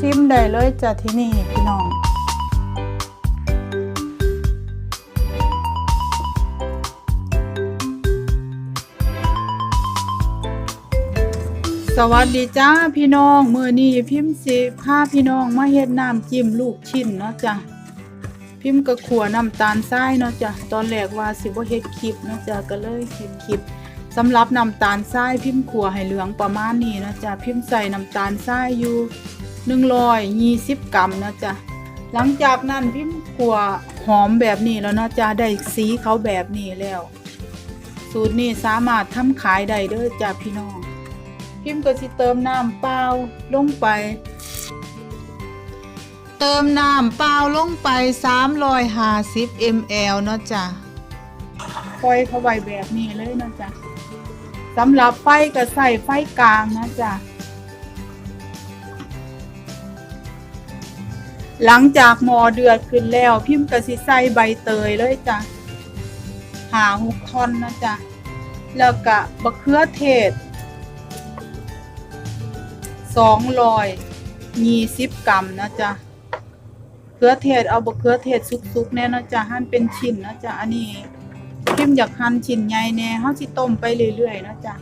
ซิมได้เลยจ้ะที่นี่พี่น้องสวัสดีจ้าพี่น้องมือนี้พิมพ์สิพาพี่น้องมาเฮ็ดน้ำจิ้มลูกชิ้นเนาะจ้ะพิมพ์ก็ขัวน้ำตาลทรายเนาะจ้ะตอนแรกว่าสิบ่เฮ็ดคลิปเนาะจ้ะก็เลยเฮ็ดคลิปสำหรับน้ำตาลทรายพิมพ์ขัวให้เหลืองประมาณนี้เนาะจ้ะพิมพ์ใส่น้ำตาลทรายอยู่ 120กรัมนะจ้ะหลังจากนั้นพิมพ์ขัวหอมแบบนี้แล้วนะจ้ะได้สีเขาแบบนี้แล้ว สูตรนี้สามารถทำขายได้เด้อจ้ะพี่น้อง พิมพ์ก็สิเติมน้ำเปล่าลงไป เติมน้ำเปล่าลงไป 350 ml เนาะจ้ะปล่อยเข้าไว้แบบนี้เลยนะจ้ะสำหรับไฟก็ใส่ไฟกลางนะจ้ะ หลังจากหมอเดือดขึ้นแล้วพิมพ์ก็สิใส่ใบเตยเลยจ้ะหาหกท่อนนะจ้ะแล้วก็บะเขือเทศสองรอยยี่สิบกรัมนะจ๊ะเขือเทศเอาบะเขือเทศสุกๆแน่นะจ๊ะหั่นเป็นชิ้นนะจ๊ะอันนี้พิมอยากหั่นชิ้นใหญ่แน่เฮาสิต้มไปเรื่อยๆนะจ๊ะ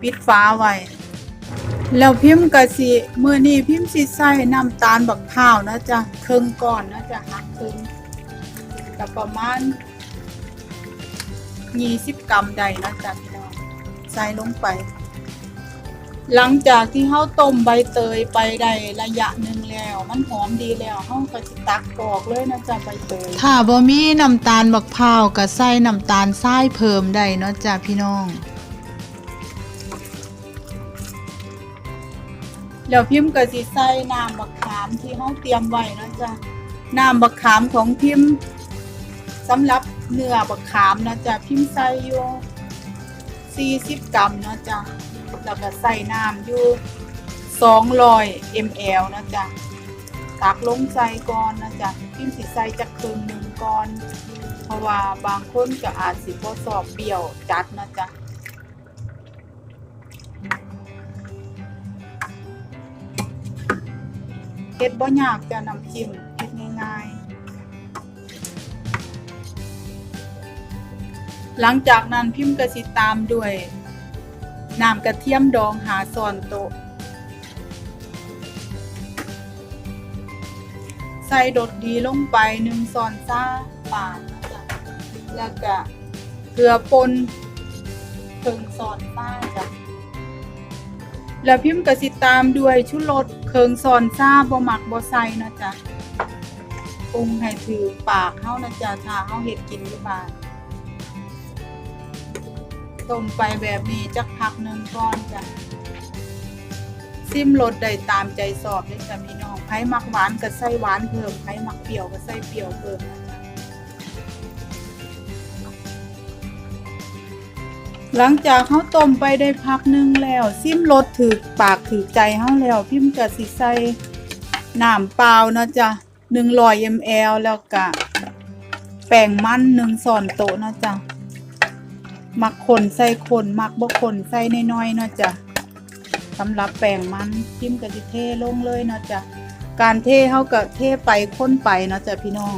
ปิดฝาไว้ แล้วพิมพ์ก็สิมื้อนี้พิมพ์สิใส่น้ำตาลบักพร้าวนะจ๊ะเครึ่งก้อนนะจ๊ะหักครึ่งก็ประมาณ20กรัมได้นะจ๊ะพี่น้องใส่ลงไป หลังจากที่เฮาต้มใบเตยไปได้ระยะหนึ่งแล้ว มันหอมดีแล้วเฮาก็สิตักออกเลยนะจ๊ะใบเตยถ้าบ่มีน้ำตาลบักพร้าวก็ใส่น้ำตาลทรายเพิ่มได้เนาะจ้ะพี่น้อง แล้วพิมพ์ก็สิใส่น้ำบักขามที่เฮาเตรียมไว้นะจ๊ะน้ำบักขามของพิมพ์สำหรับเนื้อบักขามนะจ๊ะพิมพ์ใส่อยู่40 กรัมนะจ๊ะแล้วก็ใส่น้ำอยู่200 ml นะจ๊ะตักลงใส่ก่อนนะจ๊ะพิมพ์สิใส่จักครึ่งหนึ่งก่อน เพราะว่าบางคนก็อาจสิบ่ชอบเปรี้ยวจัดนะจ๊ะ เฮ็ดบ่ยากจ้ะน้ำจิ้มเฮ็ดง่ายๆ หลังจากนั้นพิมพ์ก็สิตามด้วยน้ำกระเทียมดองหาซอนโตะใส่ดดดีลงไปหนึ่งซอนซ่าปานนะจ๊ะแล้วก็เกลือป่นเพิ่งซอนซ่าจ้ะ แล้วพิมพ์กสิตามด้วยชุดรสเคิงซอนซ่าบ่หมักบ่ใส่นะจ๊ะปรุงให้ถือปากเฮานะจ๊ะถ้าเฮาเฮ็ดกินอยู่บ้านต้มไปแบบนี้จักพักหนึ่งก่อนจ้ะซิมรสได้ตามใจสอบเลยจ้ะพี่น้องไผมักหวานก็ใส่หวานเพิ่มไผมักเปรี้ยวก็ใส่เปรี้ยวเพิ่มนะ หลังจากเขาต้มไปได้พักหนึงแล้ว ซิมรสถือปากถือใจเขาแล้วพิมพ์ก็สิใส่น้ำเปล่านะจ๊ะ100 ml แล้วก็แป้งมันหนึ่งส่อนโต๊ะนะจ๊ะมักคนใส่คนมักบ่คนใส่น้อยๆเนาะจ้ะสำหรับแป้งมันพิมพ์ก็สิเทลงเลยเนาะจ้ะการเทเฮาก็เทไปค้นไปเนาะจ้ะพี่น้อง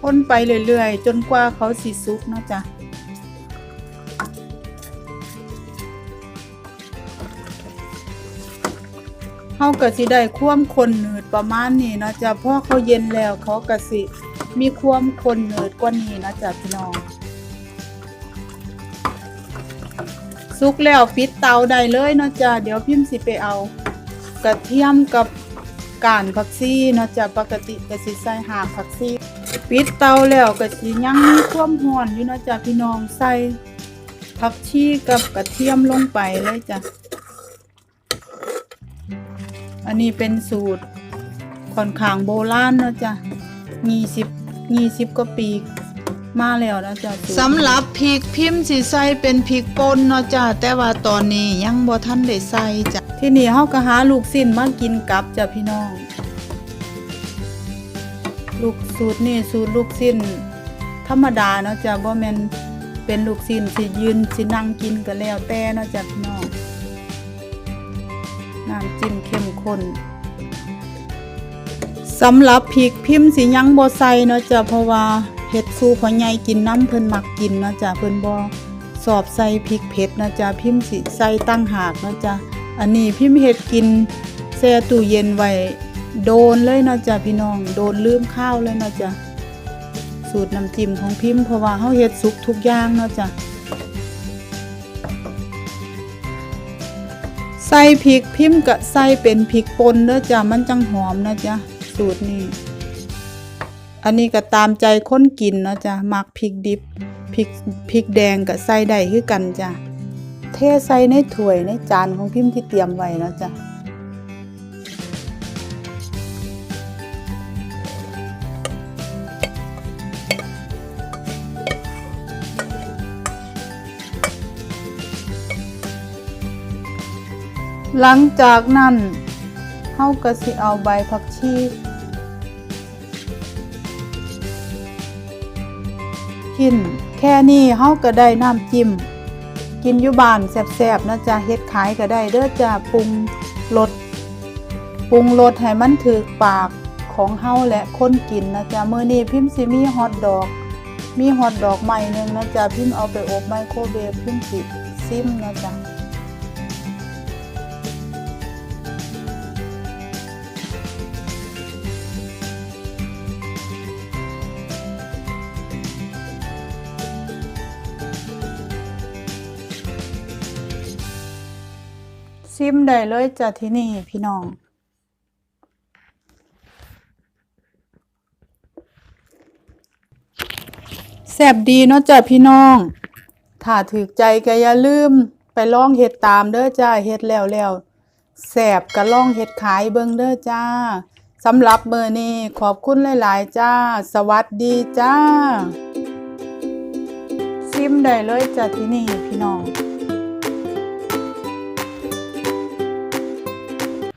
คนไปเรื่อยๆ จนกว่าเขาสิสุกเนาะจ้ะเฮาก็สิได้ความคนหนืดประมาณนี้เนาะจ้ะพอเขาเย็นแล้วเขาก็สิมีความคนหนืดกว่านี้นาะจ้ะพี่น้องสุกแล้วปิดเตาได้เลยเนาะจ้ะเดี๋ยวพิมพ์สิไปเอา กระเทียมกับก่านผักชีเนาะจ้ะปกติก็สิใส่หางผักชี ปิดเตาแล้วก็สิยังมีความร้อนอยู่เนาะจ้ะพี่น้องใส่ผักชีกับกระเทียมลงไปเลยจ้ะ อันนี้เป็นสูตรค่อนข้างโบราณเนาะจ้ะยี่สิบยี่สิบกว่าปีมาแล้วนะจ้ะสำหรับพริกพิมพ์สิใส่เป็นพริกป่นเนาะจ้ะแต่ว่าตอนนี้ยังบ่ทันได้ใส่จ้ะที่นี่เฮาก็หาลูกสิ้นมากินกับจ้ะพี่น้อง ลูกสูตรนี่สูตรลูกสิ้น ธรรมดาเนาะจ้ะบ่แม่นเป็นลูกสิ้นสิยืนสินั่งกินก็แล้วแต่เนาะจ้ะพี่น้องน้ำจิ้มเข้มข้นสำหรับพริกพิมพ์สิยังบ่ใส่เนาะจ้ะเพราะว่าเฮ็ดสู่พ่อใหญ่กินน้ำเพิ่นมักกินเนาะจ้ะเพิ่นบ่สอบใส่พริกเผ็ดเนาะจ้ะพิมพ์สิใส่ตั้งหากเนาะจ้ะอันนี้พิมพ์เฮ็ดกินแช่ตู้เย็นไว้ โดนเลยเนาะจ้ะพี่น้อง โดนลืมข้าวเลยเนาะจ้ะสูตรน้ำจิ้มของพิมพ์เพราะว่าเฮาเฮ็ดสุกทุกอย่างเนาะจ้ะใส่พริกพิมพ์ก็ใส่เป็นพริกป่นเด้อจ้ะมันจังหอมนะจ้ะสูตรนี้ อันนี้ก็ตามใจคนกินเนาะจ้ะมักพริกดิบพริกพริกแดงก็ใส่ได้คือกันจ้ะเทใส่ในถ้วยในจานของพิมพ์ที่เตรียมไว้เนาะจ้ะ หลังจากนั้นเฮาก็สิเอาใบผักชีกินแค่นี้เฮาก็ได้น้ำจิ้ม กินอยู่บ้านแซ่บๆนะจ๊ะเฮ็ดขายก็ได้เด้อจ้ะปรุงรสปรุงรสให้มันถูกปากของเฮาและคนกินนะจ๊ะมื้อนี้พิมพ์สิมีฮอทดอก มีฮอทดอกใหม่หนึงนะจ๊ะพิมพ์เอาไปอบไมโครเวฟพิมพ์สิซิมนะจ๊ะ ซิมได้เลยจ้ะที่นี่พี่น้อง แซ่บดีเนาะจ้ะพี่น้อง ถ้าถูกใจก็อย่าลืมไปลองเฮ็ดตามเด้อจ้าเฮ็ดแล้วแล้วแซ่บก็ลองเฮ็ดขายเบิ่งเด้อจ้าสำหรับเมื้อนี้ขอบคุณหลาย ๆ จ้า สวัสดีจ้า ซิมได้เลยจ้ะที่นี่พี่น้อง